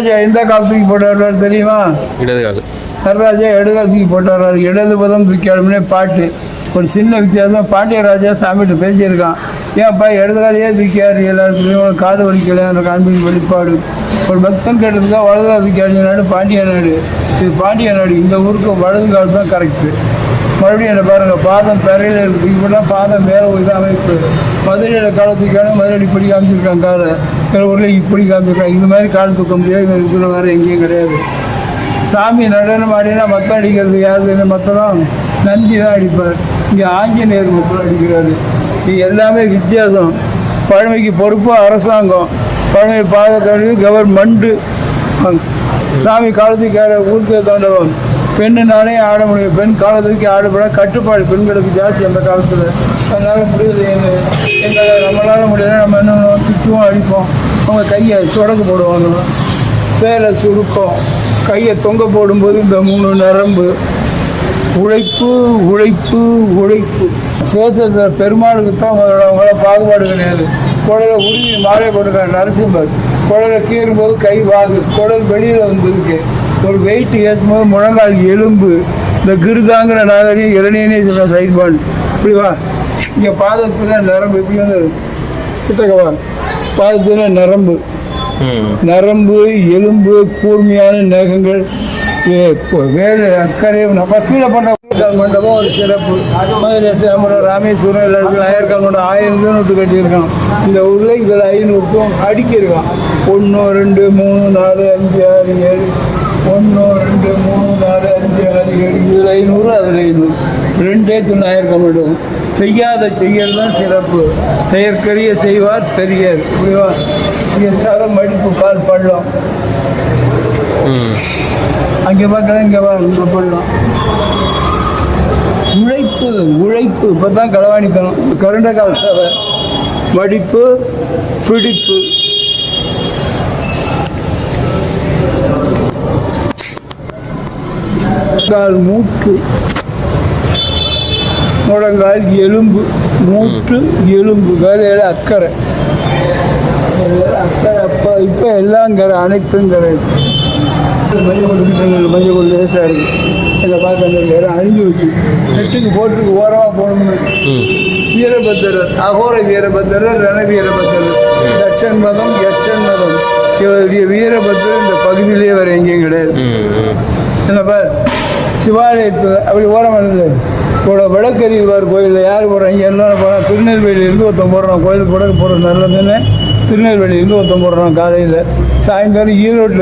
நடராஜா எந்த கால் தூக்கி போட்டார் தெரியுமா? இடது கால். நடராஜா இடகால் தூக்கி போட்டார் இடது பதம் தூக்கி பாட்டு. ஒரு சின்ன வித்தியாசம். பாண்டியராஜா சாமிகிட்ட பேசியிருக்கான். ஏன்ப்பா இடதுகாலையே காலையே எல்லாருக்குமே உனக்கு காது வலிக்கல எனக்கு அன்பின் வெளிப்பாடு ஒரு பக்தன் கேட்டதுக்காக வலது கால் நாடு பாண்டிய நாடு. இது பாண்டிய நாடு. இந்த ஊருக்கு வலதுகால் தான் கரெக்டு மறுபடியும் என்ன பாருங்க பாதம் தரையில் இருக்கு. இப்படிலாம் பாதம் மேலே போய் தான் அமைப்பு. மதுரையில் காலை மதுரை இப்படி காமிச்சிருக்காங்க காலை. சில ஊரில் இப்படி காமிச்சிருக்காங்க இந்த மாதிரி கால் தூக்க முடியாது இருக்கிற வேறு எங்கேயும் கிடையாது. சாமி நடனம் ஆடினா மத்தம் அடிக்கிறது யாருன்னு மத்தம் நந்தி தான் அடிப்பார். இங்கே ஆஞ்சநேயர் மத்தம் அடிக்கிறாரு. இது எல்லாமே வித்தியாசம். பழமைக்கு பொறுப்பு அரசாங்கம். பழமை பாதுகாப்பு கவர்மெண்ட்டு சாமி காலத்துக்கார ஊருக்கு ஊர்க்க தாண்டவம். பெண்ணுனாலே ஆட முடியும். பெண் காலத்துக்கு ஆடப்பட கட்டுப்பாடு பெண்களுக்கு ஜாஸ்தி அந்த காலத்தில். அதனால் முடியல எங்களால் நம்மளால் முடியல. நம்ம என்ன திட்டுவோம் அடிப்போம். அவங்க கையை சொடக்கு போடுவாங்க சேலை சுருக்கம். கையை தொங்க போடும்போது இந்த மூணு நரம்பு உழைப்பு உழைப்பு உழைப்பு. சேசத்தை பெருமாளுக்கு தான் அவங்கள பாகுபாடு கிடையாது. குழல உருவி மாலை போட்டுருக்காங்க நரசிம்மர். கீறும் கீறும்போது கை வாகு. குடல் வெளியில் வந்துருக்கு. ஒரு வெயிட் ஏற்றும் போது முழங்கால் எலும்பு. இந்த கிருதாங்கிற நாகரிகம் இளநீனே சொல்ல சைட் பாண்ட் இப்படி வா. இங்கே பாதத்தில் நரம்பு இப்படி வந்து கிட்டக்கவா பாதத்தில் நரம்பு. நரம்பு எலும்பு கூர்மையான நகங்கள் வேறு அக்கறை நம்ம கீழே பண்ண மண்டபம் ஒரு சிறப்பு. மதுரை சிதம்பரம் ராமேஸ்வரம் எல்லாருக்கும் ஆயிரக்கால் கொண்டு ஆயிரம் நூற்று கட்டியிருக்கான். இந்த ஊரில் இதில் ஐநூறுக்கும் அடிக்கிருக்கான். ஒன்று ரெண்டு மூணு நாலு அஞ்சு ஆறு ஏழு ரெண்டே தொண்ணாயிரம் மட்டும் செய்யாத செய்யல் தான் சிறப்பு. செயற்கரிய செய்வார் பெரியார். புரியுவா இங்கே மடிப்பு கால் பள்ளம். அங்கே பார்க்கலாம் இங்கே வா இங்கே பள்ளம் உழைப்பு உழைப்பு. இப்போ தான் களவாணிக்கணும் கருண்ட கால் சவை மடிப்பு பிடிப்பு. கால் மூட்டு முழங்கால் எலும்பு மூட்டு எலும்பு வேலையில் அக்கறை. அக்கறை. அப்போ இப்போ எல்லாம் கரை அனைத்தும் கரை மஞ்சள் மஞ்சள் கொண்டு லேசாக இருக்கு. இதை பார்க்க நேரம் அழிஞ்சு வச்சு நெட்டுக்கு போட்டுக்கு ஓரமாக போகணும்னு. வீரபத்திரர் அகோர வீரபத்திரர் ரண வீரபத்திரர். தட்சன் மதம் யட்சன் மதம். இவருடைய வீரபத்திரர் இந்த பகுதியிலே வேறு எங்கேயும் கிடையாது. என்னப்பா? சிவாலயத்தில் அப்படி ஓரம் வருது கூட விளக்கறிவார் கோயிலில் யார் போகிறாங்க இங்கே எல்லாம் போகிறோம் திருநெல்வேலியிலேருந்து ஒருத்தன் போடுறான் கோயிலுக்கு கூட போடுறது நல்லதுன்னு. திருநெல்வேலியிலேருந்து ஒருத்தன் போடுறான் காலையில். சாயந்தரம் ஈரோட்டில்